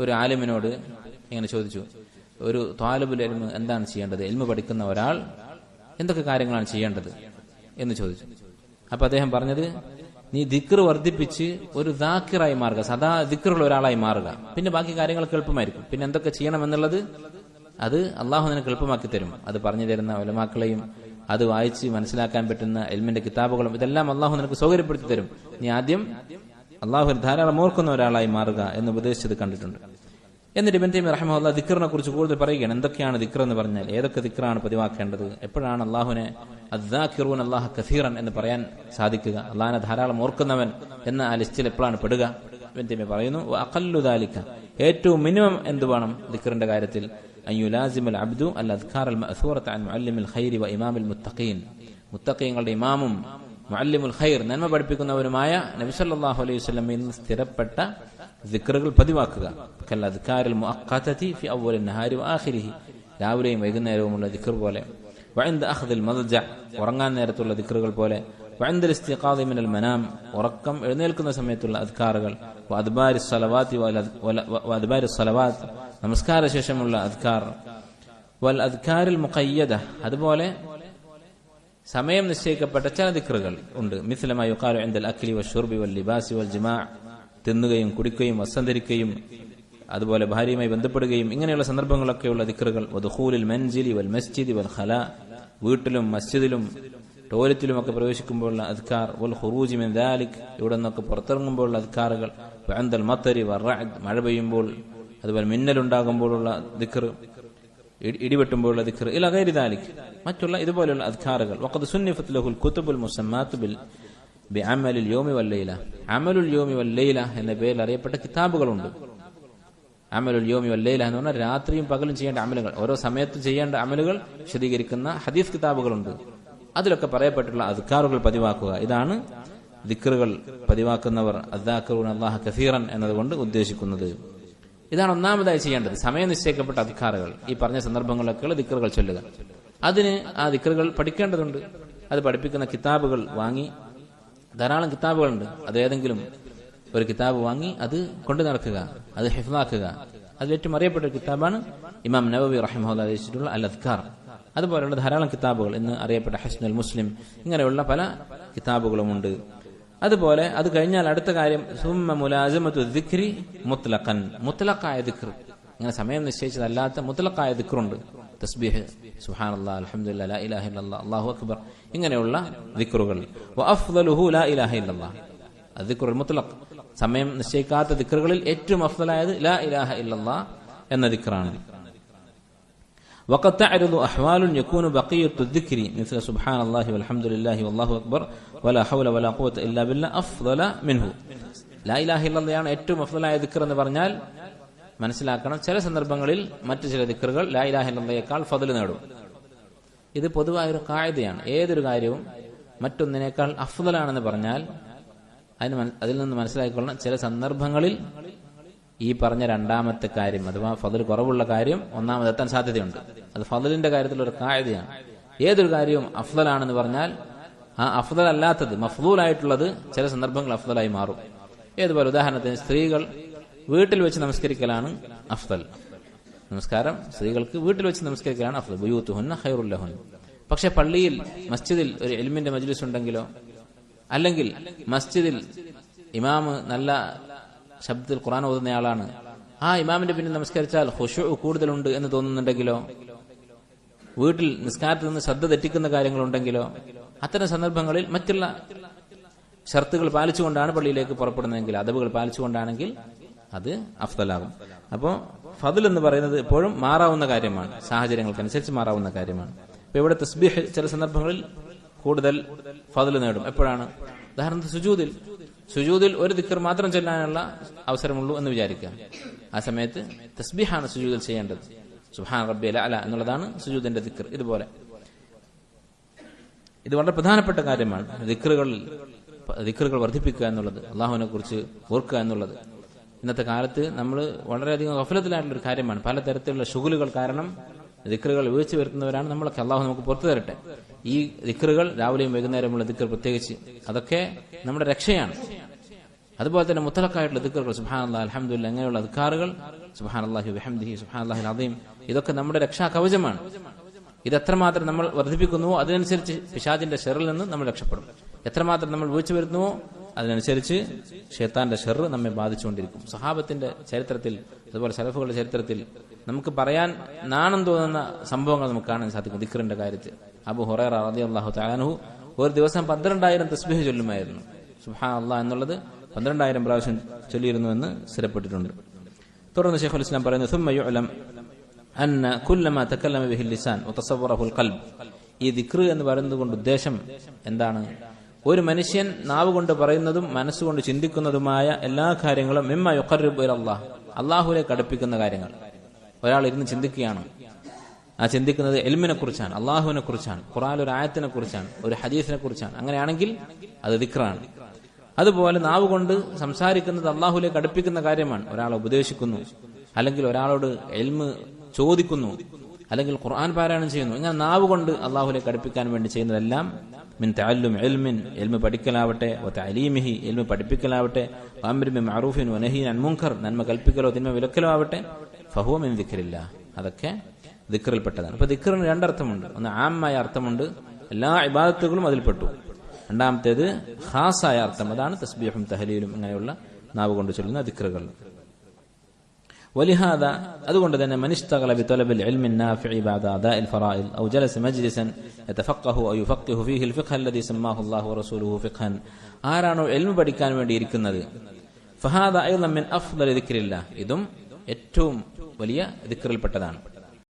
ഒരു ആലിമിനോട് ഇങ്ങനെ ചോദിച്ചു ഒരു താലബുൽ എൽമ് എന്താണ് ചെയ്യേണ്ടത്? എൽമ് പഠിക്കുന്ന ഒരാൾ എന്തൊക്കെ കാര്യങ്ങളാണ് ചെയ്യേണ്ടത്? എന്ന് ചോദിച്ചു. അപ്പൊ അദ്ദേഹം പറഞ്ഞത് നീ ദിക്ർ വർദ്ധിപ്പിച്ച് ഒരു ദാക്കിറായി മാറുക സദാ ദിക്റുള്ള ഒരാളായി മാറുക. പിന്നെ ബാക്കി കാര്യങ്ങൾ എളുപ്പമായിരിക്കും. പിന്നെ എന്തൊക്കെ ചെയ്യണം എന്നുള്ളത് അത് അള്ളാഹു നിനക്ക് എളുപ്പമാക്കി തരും. അത് പറഞ്ഞു തരുന്ന ഒലമാക്കളെയും അത് വായിച്ച് മനസ്സിലാക്കാൻ പറ്റുന്ന എൽമിന്റെ കിതാബുകളും ഇതെല്ലാം അള്ളാഹു നിനക്ക് സൗകര്യപ്പെടുത്തി തരും. നീ ആദ്യം അള്ളാഹു ധാരാളം ഓർക്കുന്ന ഒരാളായി മാറുക എന്ന് ഉപദേശിച്ചത് കണ്ടിട്ടുണ്ട്. എന്നിട്ട് ഇബൻ തൈമി റഹ്മുള്ള ദിക്റിനെ കുറിച്ച് കൂടുതൽ പറയുകയാണ്. എന്തൊക്കെയാണ് ദിക്ർ എന്ന് പറഞ്ഞാൽ? ഏതൊക്കെ ദിക്റാണ് പതിവാക്കേണ്ടത്? എപ്പോഴാണ് അള്ളാഹുനെ അദ്ദാഖിറൂൻ അള്ളാഹ് കസീറൻ എന്ന് പറയാൻ സാധിക്കുക? അള്ളാഹിനെ ധാരാളം ഓർക്കുന്നവൻ എന്ന ആ ലിസ്റ്റിൽ എപ്പോഴാണ് പെടുക? ഇബൻ തൈമി പറയുന്നു അക്കല്ലുദാലിക്ക ഏറ്റവും മിനിമം എന്ത് വേണം? ദിക്റിന്റെ കാര്യത്തിൽ. അബ്ദു അൽ അൽ അൻ മുഅല്ലിമിൽ ഖൈരി വ ഇമാമിൽ മുത്തഖീൻ. മുത്തഖീങ്ങളുടെ ഇമാമും മുഅല്ലിമുൽ ഖൈർ നന്മ പഠിപ്പിക്കുന്നവരുമായ നബി സല്ലല്ലാഹു അലൈഹി വസല്ലമയിൽ ഇന്ന് സ്ഥിരപ്പെട്ട ദിക്റുകൾ പതിവാക്കുക. കല്ലദ്കാരിൽ മുഅഖ്ഖതതി ഫി അവ്വലിൻ നഹാരി വആഖിരിഹി രാവിലെയും വൈകുന്നേരവുമുള്ള ദിക്ർ പോലെ. വഅൻദ അഖ്ദിൽ മദ്ജ ഉറങ്ങാൻ നേരത്തുള്ള ദിക്റുകൾ പോലെ. വഅൻദ ഇസ്തിഖാദി മിനൽ മനാം ഉറക്കം എഴുന്നേൽക്കുന്ന സമയത്തുള്ള അദ്കാറുകൾ. വഅദ്ബാരി സ്വലവാത്തി അദ്ബാരി സലവാത്ത് നമസ്കാര ശേഷമുള്ള അദ്കാർ. വൽ അദ്കാരിൽ മുഖയ്യദ അതുപോലെ സമയം നിശ്ചയിക്കപ്പെട്ട ചില ദിക്റുകൾ ഉണ്ട്. മിസ്ലമായി യുക്കാലു എന്തൽ അഖിലി വഷുർബി വൽ ലിബാസി വൽ ജിമാ. തിന്നുകയും കുടിക്കുകയും വസന്തരിക്കുകയും അതുപോലെ ഭാര്യയുമായി ബന്ധപ്പെടുകയും ഇങ്ങനെയുള്ള സന്ദർഭങ്ങളൊക്കെയുള്ള ദിക്റുകൾ. വധുഹൂലിൽ മൻജിലി വൽ മസ്ജിദി വൽ ഖല. വീട്ടിലും മസ്ജിദിലും ടോയ്ലറ്റിലും ഒക്കെ പ്രവേശിക്കുമ്പോഴുള്ള അധികാർ വൽ ഹുറൂജി മിൻ ദാലിക്. ഇവിടെ നിന്നൊക്കെ പുറത്തിറങ്ങുമ്പോഴുള്ള അധികാറുകൾ വഅൻദൽ മത്തരി വറഅദ് മഴ പെയ്യുമ്പോൾ അതുപോലെ മിന്നലുണ്ടാകുമ്പോഴുള്ള ദിക്ർ ദാലിക്. മറ്റുള്ള ഇതുപോലെയുള്ള അധികാറുകൾ വഖദ് ലഹുൽ ബിൽ എന്ന പേരിൽ അറിയപ്പെട്ട കിതാബുകളുണ്ട്. അമലുൽ യോമി വല്ലയില എന്ന് പറഞ്ഞാൽ രാത്രിയും പകലും ചെയ്യേണ്ട അമലുകൾ. ഓരോ സമയത്ത് ചെയ്യേണ്ട അമലുകൾ വിശദീകരിക്കുന്ന ഹദീസ് കിതാബുകളുണ്ട്. അതിലൊക്കെ പറയപ്പെട്ടുള്ള അധികാറുകൾ പതിവാക്കുക. ഇതാണ് ദിക്റുകൾ പതിവാക്കുന്നവർ. അദ്ദാക്കറൂൻ അള്ളാഹ് കസീറൻ എന്നതുകൊണ്ട് ഉദ്ദേശിക്കുന്നത്. ഇതാണ് ഒന്നാമതായി ചെയ്യേണ്ടത്. സമയം നിശ്ചയിക്കപ്പെട്ട അധികാരകൾ ഈ പറഞ്ഞ സന്ദർഭങ്ങളിലൊക്കെയുള്ള ദിക്കറുകൾ ചൊല്ലുക. അതിന് ആ ദിക്കറുകൾ പഠിക്കേണ്ടതുണ്ട്. അത് പഠിപ്പിക്കുന്ന കിതാബുകൾ വാങ്ങി. ധാരാളം കിതാബുകളുണ്ട്. അത് ഏതെങ്കിലും ഒരു കിതാബ് വാങ്ങി അത് കൊണ്ടു നടക്കുക. അത് ഹിഫ്ലാക്കുക അതിൽ ഏറ്റവും അറിയപ്പെട്ട ഒരു കിതാബാണ് ഇമാം നവബി റഹിമഹുല്ല രചിച്ചിട്ടുള്ള അൽ അദ്കാർ അതുപോലെയുള്ള ധാരാളം കിതാബുകൾ ഇന്ന് അറിയപ്പെട്ട ഹസ്നുൽ മുസ്ലിം ഇങ്ങനെയുള്ള പല കിതാബുകളുമുണ്ട്. അതുപോലെ അത് കഴിഞ്ഞാൽ അടുത്ത കാര്യം സുമ മുലാസമത്തു ദിഖ്രി മുത്ലഖൻ. മുത്തലക്കായ ദിഖർ ഇങ്ങനെ സമയം നിശ്ചയിച്ചതല്ലാത്ത മുത്തലക്കായ ദിക്റുണ്ട്. തസ്ബീഹ് സുഹാനല്ലാ അൽഹംദുലില്ലാ ലാ ഇലാഹ ഇല്ലല്ലാ അല്ലാഹു അക്ബർ. ഇങ്ങനെയുള്ള ദിക്റുകൾ. വഅഫ്ദലുഹു ലാ ഇലാഹ അദ്ദിക്റുൽ മുത്ലഖ്. സമയം നിശ്ചയിക്കാത്ത ദിക്റുകളിൽ ഏറ്റവും അഫ്ദലായത് ലാ ഇലാഹ ഇല്ലല്ലാ എന്ന ദിക്റാണ്. وقد تعرض أحوال يكون بقية الذكر مثل سبحان الله والحمد لله والله أكبر ولا حول ولا قوة إلا بالله أفضل منه. لا إله إلا الله ഏറ്റവും അഫ്ദലായ ദിക്കർ എന്ന് പറഞ്ഞാൽ മനസ്സിലാക്കണം. ചില സന്ദർഭങ്ങളിൽ മറ്റു ചില ദിക്റുകൾ ലാ ഇലാഹ ഇല്ലയേക്കാൾ ഫദൽ നേടും. ഇത് പൊതുവായൊരു ഖായിദയാണ് ഏതൊരു കാര്യവും മറ്റൊന്നിനേക്കാൾ അഫ്ദലാണെന്ന് പറഞ്ഞാൽ അതിൽ നിന്ന് മനസ്സിലാക്കിക്കൊള്ളണം. ചില സന്ദർഭങ്ങളിൽ ഈ പറഞ്ഞ രണ്ടാമത്തെ കാര്യം അഥവാ ഫതിൽ കുറവുള്ള കാര്യം ഒന്നാമതെത്താൻ സാധ്യതയുണ്ട്. അത് ഫതിലിന്റെ കാര്യത്തിൽ ഒരു കായതയാണ് ഏതൊരു കാര്യവും അഫ്ദലാണെന്ന് പറഞ്ഞാൽ ആ അഫ്ദൽ അല്ലാത്തത് മഫ്ദൂലായിട്ടുള്ളത് ചില സന്ദർഭങ്ങൾ അഫ്ദലായി മാറും. ഏതുപോലെ ഉദാഹരണത്തിന് സ്ത്രീകൾ വീട്ടിൽ വെച്ച് നമസ്കരിക്കലാണ് അഫ്ദൽ. നമസ്കാരം. സ്ത്രീകൾക്ക് വീട്ടിൽ വെച്ച് നമസ്കരിക്കലാണ് അഫ്ദൽ. ബുയൂത്തുഹുന്ന ഹൈറുല്ലഹുൻ പക്ഷെ പള്ളിയിൽ മസ്ജിദിൽ ഒരു എൽമിന്റെ മജ്ലിസ് ഉണ്ടെങ്കിലോ? അല്ലെങ്കിൽ മസ്ജിദിൽ ഇമാമ് നല്ല ശബ്ദത്തിൽ ഖുറാൻ ഓതുന്നയാളാണ് ആ ഇമാമിന്റെ പിന്നിൽ നമസ്കരിച്ചാൽ ഹുഷു കൂടുതലുണ്ട് എന്ന് തോന്നുന്നുണ്ടെങ്കിലോ? വീട്ടിൽ നിസ്കാരത്തിൽ നിന്ന് ശ്രദ്ധ തെറ്റിക്കുന്ന കാര്യങ്ങളുണ്ടെങ്കിലോ? അത്തരം സന്ദർഭങ്ങളിൽ മറ്റുള്ള ഷർത്തുകൾ പാലിച്ചുകൊണ്ടാണ് പള്ളിയിലേക്ക് പുറപ്പെടുന്നതെങ്കിൽ അതവുകൾ പാലിച്ചുകൊണ്ടാണെങ്കിൽ അത് അഫ്തലാകും അപ്പോൾ ഫതിൽ എന്ന് പറയുന്നത് എപ്പോഴും മാറാവുന്ന കാര്യമാണ്. സാഹചര്യങ്ങൾക്കനുസരിച്ച് മാറാവുന്ന കാര്യമാണ്. ഇപ്പൊ ഇവിടെ തസ്ബീഹ് ചില സന്ദർഭങ്ങളിൽ കൂടുതൽ ഫതിൽ നേടും. എപ്പോഴാണ്? ഉദാഹരണത്തിന് സുജൂദിൽ. സുജൂദിൽ ഒരു ദിക്കർ മാത്രം ചൊല്ലാനുള്ള അവസരമുള്ളൂ എന്ന് വിചാരിക്കുക. ആ സമയത്ത് തസ്ബീഹാണ് സുജൂതിൽ ചെയ്യേണ്ടത്. സുഹാൻ റബ്ബി അല അല എന്നുള്ളതാണ് സുജൂദിന്റെ ദിക്കർ. ഇതുപോലെ. ഇത് വളരെ പ്രധാനപ്പെട്ട കാര്യമാണ്. ദിക്കറുകളിൽ ദിക്കറുകൾ വർദ്ധിപ്പിക്കുക എന്നുള്ളത് അള്ളാഹുവിനെ കുറിച്ച് ഓർക്കുക എന്നുള്ളത്. ഇന്നത്തെ കാലത്ത് നമ്മൾ വളരെയധികം ഗഫലത്തിലായിട്ടുള്ള ഒരു കാര്യമാണ്. പലതരത്തിലുള്ള ഷുഗലുകൾ കാരണം ദിക്കറുകൾ വീഴ്ച വരുത്തുന്നവരാണ് നമ്മളൊക്കെ. അള്ളാഹു നമുക്ക് പുറത്തു തരട്ടെ. ഈ ദിക്കറുകൾ രാവിലെയും വൈകുന്നേരമുള്ള ദിക്കർ പ്രത്യേകിച്ച് അതൊക്കെ നമ്മുടെ രക്ഷയാണ്. അതുപോലെ തന്നെ മുത്തലക്കായിട്ടുള്ള ദിക്കറുകൾ സുഹാനുള്ള അലഹമുല്ല അങ്ങനെയുള്ള അധികാറുകൾ അള്ളാഹു വഹംദിഹി അള്ളാഹു അദീം ഇതൊക്കെ നമ്മുടെ രക്ഷാ കവചമാണ്. ഇത് എത്രമാത്രം നമ്മൾ വർദ്ധിപ്പിക്കുന്നുവോ അതിനനുസരിച്ച് പിശാജിന്റെ ഷെറിൽ നിന്ന് നമ്മൾ രക്ഷപ്പെടും. എത്രമാത്രം നമ്മൾ വീഴ്ച വരുന്നുവോ അതിനനുസരിച്ച് ഷേത്താന്റെ ഷെറ് നമ്മെ ബാധിച്ചുകൊണ്ടിരിക്കും. സഹാബത്തിന്റെ ചരിത്രത്തിൽ അതുപോലെ സലഫുകളുടെ ചരിത്രത്തിൽ നമുക്ക് പറയാൻ നാണം തോന്നുന്ന സംഭവങ്ങൾ നമുക്ക് കാണാൻ സാധിക്കും ദിക്കറിന്റെ കാര്യത്തിൽ. അബു ഹുറൈറ അള്ളാഹു താലാനഹു ഒരു ദിവസം പന്ത്രണ്ടായിരം തസ്ബീഹ് ചൊല്ലുമായിരുന്നു. സുഹാൻ അള്ളാഹ് എന്നുള്ളത് പന്ത്രണ്ടായിരം പ്രാവശ്യം ചൊല്ലിയിരുന്നു എന്ന് സ്ഥിരപ്പെട്ടിട്ടുണ്ട്. തുടർന്ന് ഷെയ്ഖുൽ ഇസ്ലാം പറയുന്നു അന്ന കുല്ലമ തക്കല്ലമ ബിഹിൽ ലിസാൻ കൽബ് ഈ ദിക്ർ എന്ന് പറയുന്നത് കൊണ്ട് ഉദ്ദേശം എന്താണ്? ഒരു മനുഷ്യൻ നാവ് കൊണ്ട് പറയുന്നതും മനസ്സുകൊണ്ട് ചിന്തിക്കുന്നതുമായ എല്ലാ കാര്യങ്ങളും മിമ്മ യൊക്കറിബ് അള്ളാഹ് അള്ളാഹുലേക്ക് അടുപ്പിക്കുന്ന കാര്യങ്ങൾ. ഒരാൾ ഇരുന്ന് ചിന്തിക്കുകയാണ്. ആ ചിന്തിക്കുന്നത് എൽമിനെ കുറിച്ചാണ് അള്ളാഹുവിനെ കുറിച്ചാണ് ഖുറാൻ ഒരു ആയത്തിനെ കുറിച്ചാണ് ഒരു ഹദീസിനെ കുറിച്ചാണ് അങ്ങനെയാണെങ്കിൽ അത് ദിക്റാണ്. അതുപോലെ നാവ് കൊണ്ട് സംസാരിക്കുന്നത് അള്ളാഹുലേക്ക് അടുപ്പിക്കുന്ന കാര്യമാണ്. ഒരാളെ ഉപദേശിക്കുന്നു അല്ലെങ്കിൽ ഒരാളോട് എൽമ് ചോദിക്കുന്നു അല്ലെങ്കിൽ ഖുർആൻ പാരായണം ചെയ്യുന്നു. ഇങ്ങനെ നാവ് കൊണ്ട് അള്ളാഹുലേക്ക് അടുപ്പിക്കാൻ വേണ്ടി ചെയ്യുന്നതെല്ലാം മിൻ തഅല്ലും എൽമിൻ എൽമ് പഠിക്കലാവട്ടെ അലീമിഹി എൽമ് പഠിപ്പിക്കലാവട്ടെ അമ്രിൻ മഅറൂഫിൻ വനഹീൻ നന്മ കൽപ്പിക്കലോ തിന്മ വിലക്കലോ ആവട്ടെ ഫഹുവ മിൻ ദിഖറില്ല അതൊക്കെ ദിക്റിൽപ്പെട്ടതാണ് അപ്പൊ ദിക്റിന് രണ്ടർത്ഥമുണ്ട്. ഒന്ന് ആമായ അർത്ഥമുണ്ട്. എല്ലാ ഇബാദത്തുകളും അതിൽപ്പെട്ടു. രണ്ടാമത്തേത് ഖാസായ അർത്ഥം അതാണ് തസ്ബീഹും തഹലീലും ഇങ്ങനെയുള്ള നാവ് കൊണ്ട് ചൊല്ലുന്ന ദിക്റുകൾ ولهذا അതുകൊണ്ട് തന്നെ من اشتغل بطلب العلم النافع بعد أداء الفرائض أو جلس مجلسا يتفقه أو يفقه فيه الفقه الذي سماه الله ورسوله فقها ആരാണോ എൽമ പഠിക്കാൻ വേണ്ടി ഇരിക്കുന്നത് ഫഹാദ أيضا من أفضل ذكر الله ഇതും ഏറ്റവും വലിയ ദിക്റിൽപ്പെട്ടതാണ്